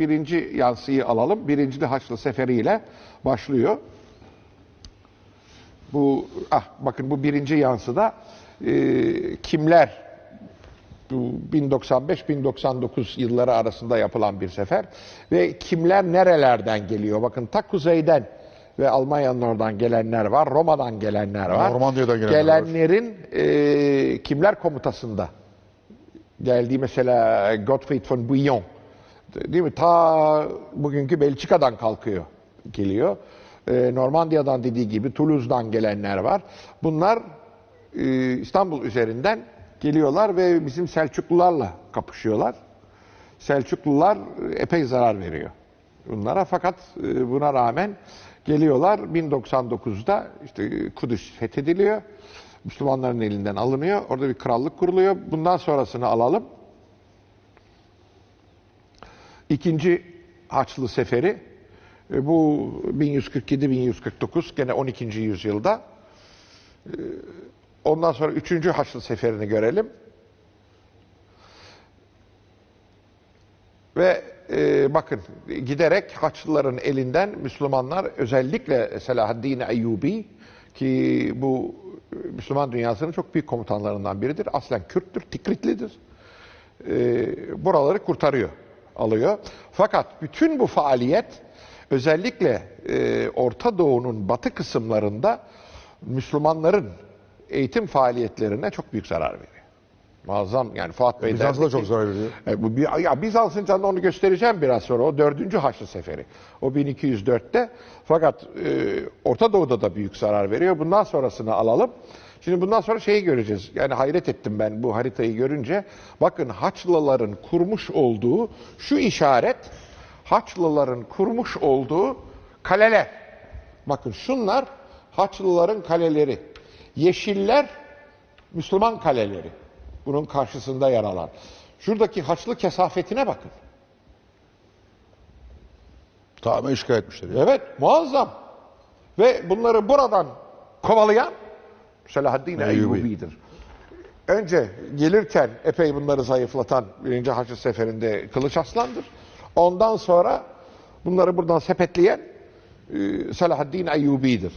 birinci yansıyı alalım. Birinci Haçlı Seferi ile başlıyor. Bu ah bakın bu birinci yansıda e, kimler bu 1095-1099 yılları arasında yapılan bir sefer ve kimler nerelerden geliyor? Bakın ta kuzeyden ve Almanya'nın oradan gelenler var, Roma'dan gelenler var. Normandiya'dan gelenler var. Gelenlerin e, kimler komutasında geldiği mesela Gottfried von Bouillon değil mi? Ta bugünkü Belçika'dan kalkıyor, geliyor. E, Normandiya'dan dediği gibi Toulouse'dan gelenler var. Bunlar e, İstanbul üzerinden geliyorlar ve bizim Selçuklularla kapışıyorlar. Selçuklular epey zarar veriyor bunlara fakat e, buna rağmen geliyorlar 1099'da işte Kudüs fethediliyor. Müslümanların elinden alınıyor. Orada bir krallık kuruluyor. Bundan sonrasını alalım. İkinci Haçlı Seferi e, bu 1147-1149 gene 12. yüzyılda. E, Ondan sonra üçüncü Haçlı Seferi'ni görelim. Ve e, bakın giderek Haçlıların elinden Müslümanlar özellikle Selahaddin Eyyubi ki bu e, Müslüman dünyasının çok büyük komutanlarından biridir. Aslen Kürttür, Tikritlidir. E, buraları kurtarıyor, alıyor. Fakat bütün bu faaliyet özellikle e, Orta Doğu'nun batı kısımlarında Müslümanların eğitim faaliyetlerine çok büyük zarar veriyor. Muazzam yani Fuat Bey Bizans'a da çok zarar veriyor. e, bu bir, ya Bizans'ın canını onu göstereceğim biraz sonra. O dördüncü Haçlı Seferi. O 1204'te. Fakat e, Orta Doğu'da da büyük zarar veriyor. Bundan sonrasını alalım. Şimdi bundan sonra şeyi göreceğiz. Yani hayret ettim ben bu haritayı görünce. Bakın Haçlıların kurmuş olduğu şu işaret Haçlıların kurmuş olduğu kaleler. Bakın şunlar Haçlıların kaleleri. Yeşiller Müslüman kaleleri. Bunun karşısında yer alan. Şuradaki Haçlı kesafetine bakın. Tamamen işgal etmişler. ya. Evet, muazzam. Ve bunları buradan kovalayan Selahaddin Eyyubi. Eyyubi'dir. Önce gelirken epey bunları zayıflatan birinci Haçlı Seferi'nde Kılıç Aslan'dır. Ondan sonra bunları buradan sepetleyen e, Selahaddin Eyyubi'dir.